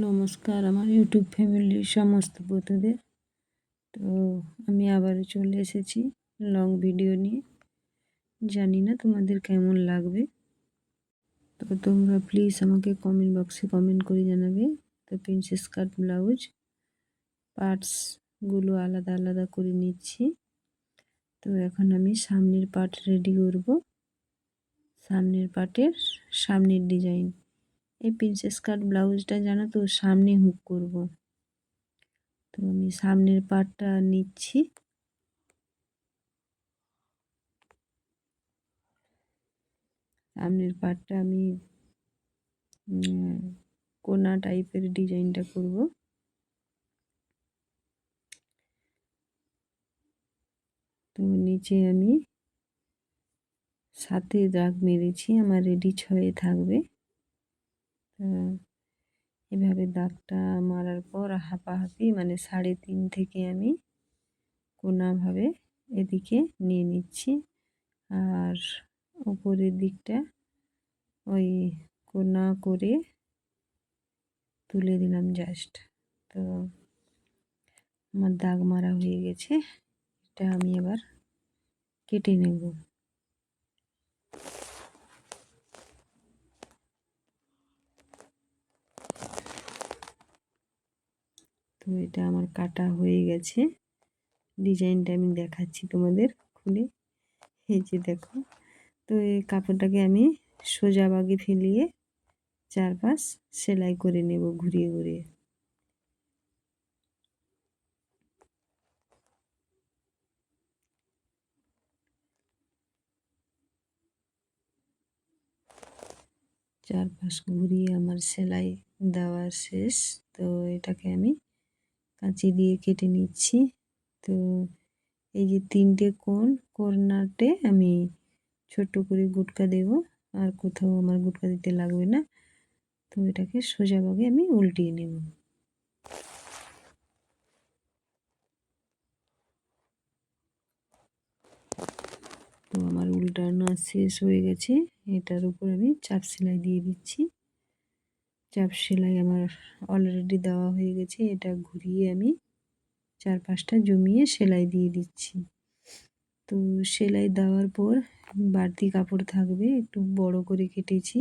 নমস্কার, আমার ইউটিউব ফ্যামিলির সমস্ত বন্ধুদের। তো আমি আবারও চলে এসেছি লং ভিডিও নিয়ে। জানি না তোমাদের কেমন লাগবে। তো তোমরা প্লিজ আমাকে কমেন্ট বক্সে কমেন্ট করে জানাবে। তো প্রিন্সেস কাট ব্লাউজ পার্টসগুলো আলাদা আলাদা করে নিচ্ছি। তো এখন আমি সামনের পার্ট রেডি করব। সামনের পার্টের সামনের ডিজাইন এই প্রিন্সেস কাট ব্লাউজটা জানো তো, সামনে হুক করব। তো আমি সামনের পাটটা নিচ্ছি। সামনের পাটটা আমি কোনা টাইপের ডিজাইনটা করব। তো নিচে আমি সাথে দাগ মেরেছি, আমার রেডি ছয়ে থাকবে। এভাবে দাগটা মারার পর হাঁপাহাঁপি মানে সাড়ে তিন থেকে আমি কোনাভাবে এদিকে নিয়ে নিচ্ছি। আর উপরের দিকটা ওই কোনা করে তুলে দিলাম জাস্ট। তো আমার দাগ মারা হয়ে গেছে, এটা আমি এবার কেটে নেব। তো এটা আমার কাটা হয়ে গেছে। ডিজাইনটা আমি দেখাচ্ছি তোমাদের খুলে। এই যে দেখো, তো এই কাপড়টাকে আমি সোজা বাগে ফেলিয়ে চারপাশ সেলাই করে নেব ঘুরিয়ে ঘুরিয়ে। চারপাশ ঘুরিয়ে আমার সেলাই দেওয়া শেষ। তো এটাকে আমি কাঁচি দিয়ে কেটে নিচ্ছি। তো এই যে তিনটে কোণ কর্নারটে আমি ছোট্ট করে গুটকা দেব। আর কোথাও আমার গুটকা দিতে লাগবে না। তো এটাকে সোজাভাবে আমি উল্টিয়ে নেব। তো আমার উল্টানো শেষ হয়ে গেছে। এটার উপর আমি চাপ সেলাই দিয়ে দিচ্ছি। চাপ সেলাই আমার অলরেডি দেওয়া হয়ে গেছে। এটা ঘুরিয়ে আমি চার পাঁচটা জমিয়ে সেলাই দিয়ে দিচ্ছি। তো সেলাই দেওয়ার পর বাড়তি কাপড় থাকবে, একটু বড় করে কেটেছি।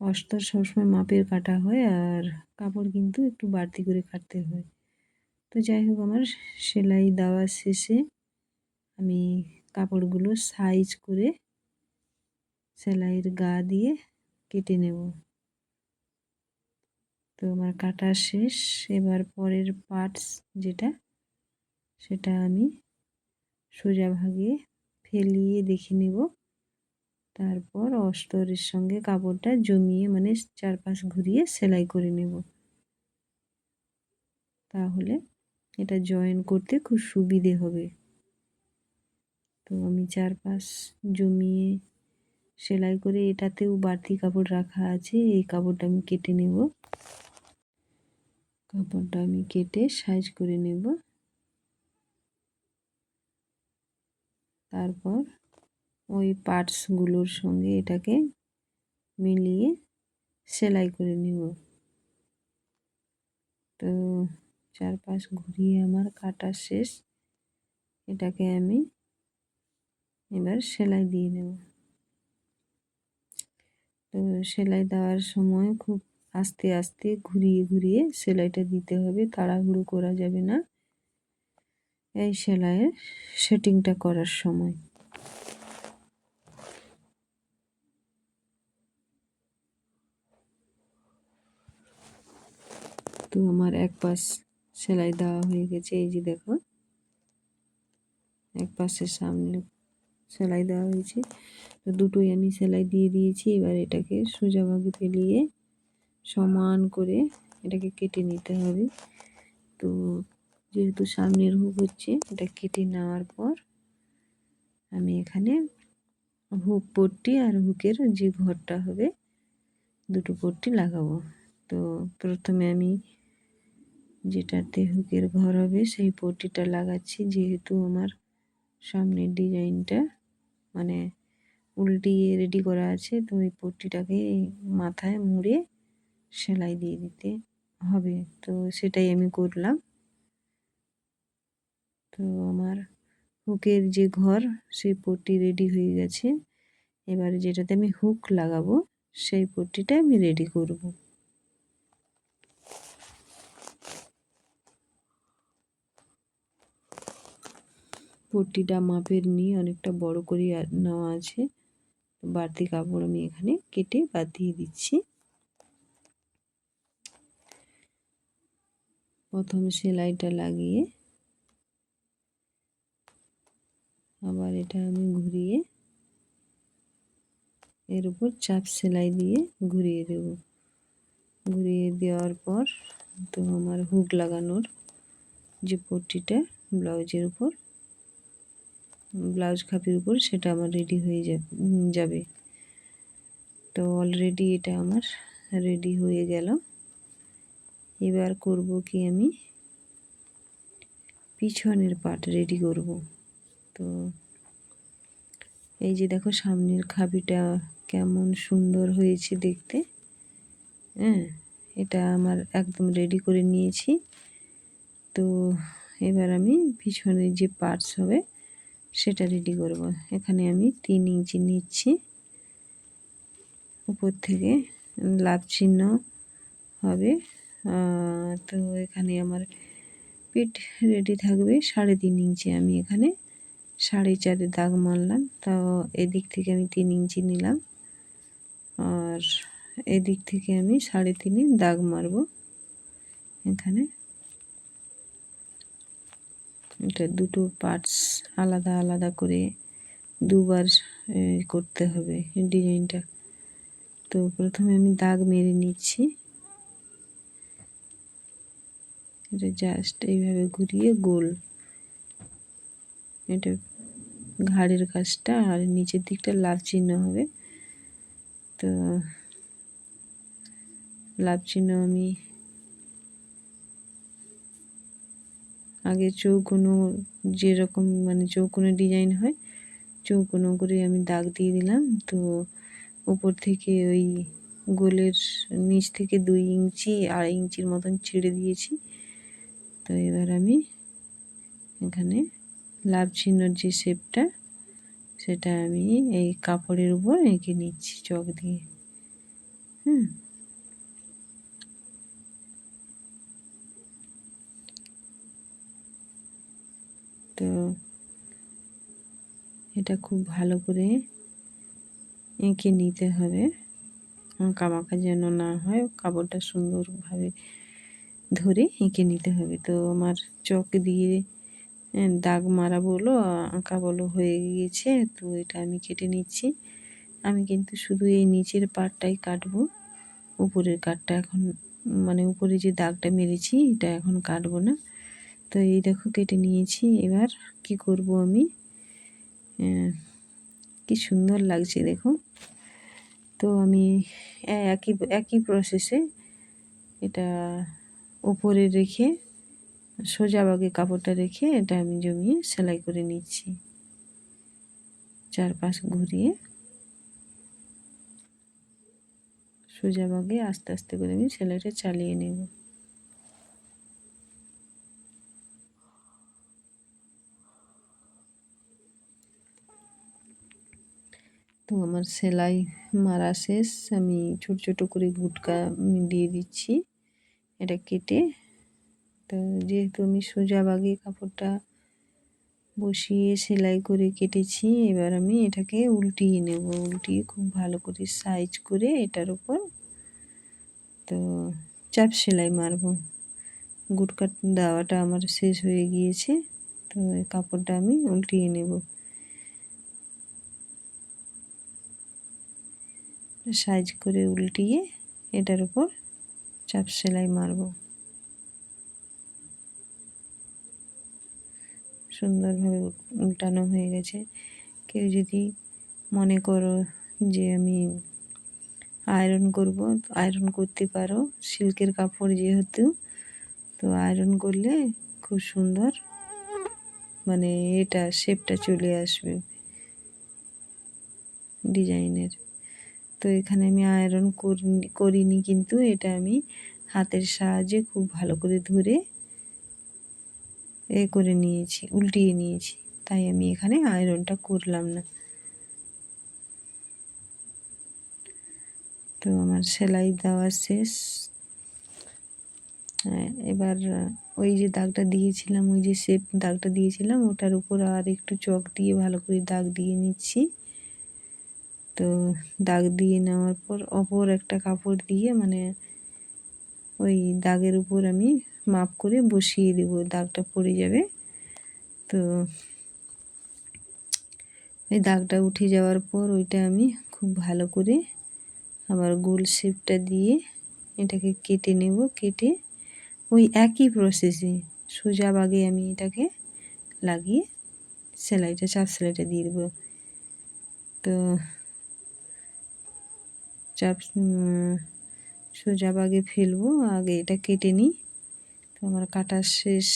অস্তর সবসময় মাপের কাটা হয় আর কাপড় কিন্তু একটু বাড়তি করে কাটতে হয়। তো যাই হোক, আমার সেলাই দেওয়া শেষে আমি কাপড়গুলো সাইজ করে সেলাইয়ের গা দিয়ে কেটে নেব। তো আমার কাটা শেষ। এবার পরের পার্টস যেটা, সেটা আমি সোজা ভাগে ফেলিয়ে দেখে নেব। তারপর অস্তরের সঙ্গে কাপড়টা জমিয়ে মানে চারপাশ ঘুরিয়ে সেলাই করে নেব। তাহলে এটা জয়েন করতে খুব সুবিধে হবে। তো আমি চারপাশ জমিয়ে সেলাই করে এটাতেও বাড়তি কাপড় রাখা আছে, এই কাপড়টা আমি কেটে নেব। কাপড়টা আমি কেটে সাইজ করে নেব। তারপর ওই পার্টসগুলোর সঙ্গে এটাকে মিলিয়ে সেলাই করে নেব। তো চারপাশ ঘুরিয়ে আমার কাটা শেষ। এটাকে আমি এবার সেলাই দিয়ে নেব। তো সেলাই দেওয়ার সময় খুব আস্তে আস্তে ঘুরিয়ে ঘুরিয়ে সেলাইটা দিতে হবে। তাড়াহুড়ো করা যাবে না এই সেলাইয়ের সেটিংটা করার সময়। তো আমার এক পাশ সেলাই দেওয়া হয়ে গেছে, এই যে দেখো। এক পাশের সামনে সেলাই দেওয়া হয়েছে। তো দুটোই আমি সেলাই দিয়ে দিয়েছি, এবার এটাকে সোজাভাবে ফেলিয়ে সমান করে এটাকে কেটে নিতে হবে। তো যেহেতু সামনের হুক হচ্ছে, এটা কেটে নেওয়ার পর আমি এখানে হুক পট্টি আর হুকের যে ঘরটা হবে, দুটো পট্টি লাগাবো। তো প্রথমে আমি যেটাতে হুকের ঘর হবে, সেই পট্টিটা লাগাচ্ছি, যেহেতু আমার সামনের ডিজাইনটা মানে উল্টিয়ে রেডি করা আছে, তো ওই পট্টিটাকে মাথায় মুড়ে সেলাই দিয়ে দিতে হবে। তো সেটাই আমি করলাম। তো আমার হুকের যে ঘর, সেই পট্টি রেডি হয়ে গেছে। এবারে যেটাতে আমি হুক লাগাবো, সেই পট্টিটা আমি রেডি করব। পট্টিটা মাপের নিয়ে অনেকটা বড় করে নেওয়া আছে। বাড়তি কাপড় আমি এখানে কেটে বাদ দিয়ে দিচ্ছি। প্রথম সেলাইটা লাগিয়ে আবার এটা আমি ঘুরিয়ে এর উপর চাপ সেলাই দিয়ে ঘুরিয়ে দেব। ঘুরিয়ে দেওয়ার পর তো আমার হুক লাগানোর যে পট্টিটা ব্লাউজের উপর, ব্লাউজ খাপির উপর, সেটা আমার রেডি হয়ে যাবে। তো অলরেডি এটা আমার রেডি হয়ে গেল। এবার করব কি আমি? পিছনের পাট রেডি করব। তো এই যে দেখো সামনের খাবিটা কেমন সুন্দর হয়েছে দেখতে। হ্যাঁ এটা আমার একদম রেডি করে নিয়েছি। তো এবার আমি পিছনের যে পার্টস হবে, সেটা রেডি করব। এখানে আমি তিন ইঞ্চি নিচ্ছি। উপর থেকে লাভ চিহ্ন হবে। তো এখানে আমার পিঠ রেডি থাকবে। সাড়ে তিন ইঞ্চি আমি এখানে, সাড়ে চারে দাগ মারলাম। তাও এদিক থেকে আমি তিন ইঞ্চি নিলাম। আর এদিক থেকে আমি সাড়ে তিনে দাগ মারব এখানে। এটা দুটো পার্টস আলাদা আলাদা করে দুবার করতে হবে ডিজাইনটা। তো প্রথমে আমি দাগ মেরে নিচ্ছি। এটা জাস্ট এইভাবে ঘুরিয়ে গোল। এটা ঘাড়ের কাজটা আর নিচের দিকটা লাভ চিহ্ন হবে। তো লাভ চিহ্ন আমি আগে চৌকোনো যেরকম মানে চৌকোনো ডিজাইন হয় চৌকোনো করে আমি দাগ দিয়ে দিলাম। তো উপর থেকে ওই গোলের নিচ থেকে দুই ইঞ্চি, আড়াই ইঞ্চির মতন ছেড়ে দিয়েছি। তো এবার আমি এখানে লাভ চিহ্নর যে শেপটা, সেটা আমি এই কাপড়ের উপর এঁকে নিচ্ছি চক দিয়ে। হুম। তো এটা খুব ভালো করে এঁকে নিতে হবে। মাখা যেন না হয়, কাপড়টা সুন্দরভাবে ধরে এঁকে নিতে হবে। তো আমার চক দিয়ে দাগ মারা বলো, আঁকা বলো হয়ে গিয়েছে। তো এটা আমি কেটে নিচ্ছি। আমি কিন্তু শুধু এই নিচের পাটটাই কাটবো। উপরের কাটটা এখন মানে উপরে যে দাগটা মেরেছি, এটা এখন কাটবো না। তো এই দেখো কেটে নিয়েছি। এবার কি করব আমি? কি সুন্দর লাগছে দেখো। তো আমি একই একই প্রসেসে এটা উপরে রেখে, সোজা বাগে কাপড়টা রেখে এটা আমি জমিয়ে সেলাই করে নিচ্ছি। চারপাশ ঘুরিয়ে সোজা বাগে আস্তে আস্তে করে আমি সেলাইটা চালিয়ে নেব। তো আমার সেলাই মারা শেষ, আমি ছোট ছোট করে গুটকা দিয়ে দিচ্ছি। এটা কেটে, তো যেহেতু আমি সোজা বাগে কাপড়টা বসিয়ে সেলাই করে কেটেছি, এবার আমি এটাকে উল্টিয়ে নেব। উল্টিয়ে খুব ভালো করে সাইজ করে এটার উপর, তো চাপ সেলাই মারব। গুটকাট দেওয়াটা আমার শেষ হয়ে গিয়েছে, তো কাপড়টা আমি উল্টিয়ে নেব। সাইজ করে উল্টিয়ে এটার উপর চাপ সেলাই মারব। সুন্দরভাবে উল্টানো হয়ে গেছে। কেউ যদি মনে করো যে আমি আয়রন করব আয়রন করতে পারো। সিল্কের কাপড় যেহেতু, তো আয়রন করলে খুব সুন্দর মানে এটা শেপটা চলে আসবে। ডিজাইনের তো এখানে আমি আয়রন করিনি কিন্তু এটা আমি হাতের সাহায্যে খুব ভালো করে ধরে এ করে নিয়েছি উল্টিয়ে নিয়েছি। তাই আমি এখানে আয়রনটা করলাম না। তো আমার সেলাই দেওয়া শেষ। হ্যাঁ, এবার ওই যে দাগটা দিয়েছিলাম ওই যে শেপ দাগটা দিয়েছিলাম ওটার উপর আর একটু চক দিয়ে ভালো করে দাগ দিয়ে নিচ্ছি। তো দাগ দিয়ে নেওয়ার পর অপর একটা কাপড় দিয়ে মানে ওই দাগের উপর আমি মাপ করে বসিয়ে দেব, দাগটা পড়ে যাবে। তো এই দাগটা উঠে যাওয়ার পর ওইটা আমি খুব ভালো করে আবার গোল শেপটা দিয়ে এটাকে কেটে নেব, কেটে ওই একই প্রসেসে সোজা বাগে আমি এটাকে লাগিয়ে সেলাইটা, চাপ সেলাইটা দিয়ে দেবো। তো চাপ সোজা বাগে ফেলব, আগে এটা কেটে নিই। তো আমার কাটা শেষ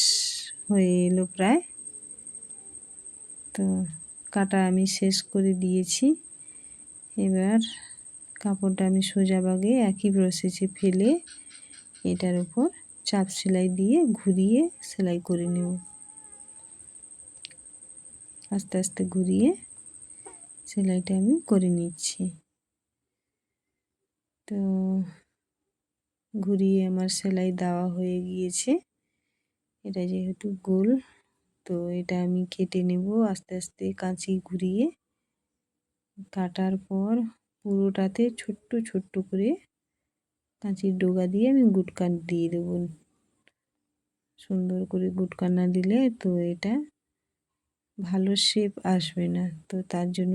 হয়ে এলো প্রায়। তো কাটা আমি শেষ করে দিয়েছি। এবার কাপড়টা আমি সোজা বাগে একই প্রসেসে ফেলে এটার উপর চাপ সেলাই দিয়ে ঘুরিয়ে সেলাই করে নেব। আস্তে আস্তে ঘুরিয়ে সেলাইটা আমি করে নিচ্ছি। তো ঘুরিয়ে আমার সেলাই দেওয়া হয়ে গিয়েছে। এটা যেহেতু গোল, তো এটা আমি কেটে নেব আস্তে আস্তে কাঁচি ঘুরিয়ে। কাটার পর পুরোটাতে ছোট্ট ছোট্ট করে কাঁচির ডোগা দিয়ে আমি গুটকান দিয়ে দেবো। সুন্দর করে গুটকা না দিলে তো এটা ভালো শেপ আসবে না। তো তার জন্য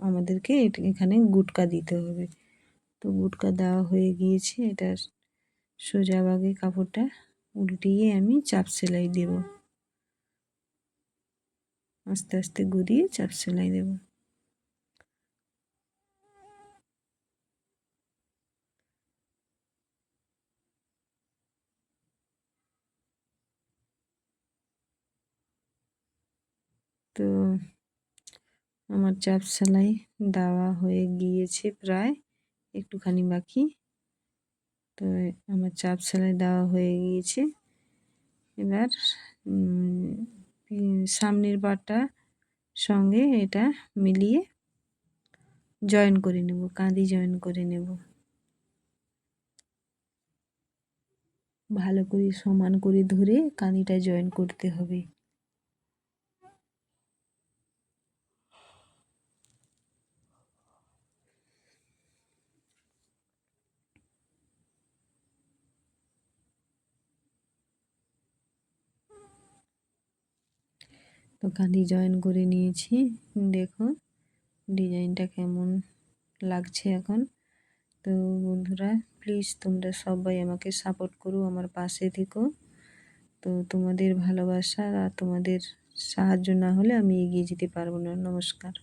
আমাদেরকে এখানে গুটকা দিতে হবে। তো গুটকা দেওয়া হয়ে গিয়েছে। এটার সোজা বাগে কাপড়টা উল্টিয়ে আমি চাপ সেলাই দেব। আস্তে আস্তে ঘুরিয়ে চাপ সেলাই দেবো। তো আমার চাপ সেলাই দেওয়া হয়ে গিয়েছে প্রায়। একটুখানি বাকি। তো আমার চাপ সেলাই দেওয়া হয়ে গিয়েছে। এবার সামনের বারটা সঙ্গে এটা মিলিয়ে জয়েন করে নেব কাঁদি জয়েন করে নেব। ভালো করে সমান করে ধরে কাঁদিটা জয়েন করতে হবে। তো কাঁধি জয়েন করে নিয়েছি। দেখো ডিজাইনটা কেমন লাগছে এখন। তো বন্ধুরা প্লিজ তোমরা সবাই আমাকে সাপোর্ট করো আমার পাশে থেকো। তো তোমাদের ভালোবাসা আর তোমাদের সাহায্য না হলে আমি এগিয়ে যেতে পারব না। নমস্কার।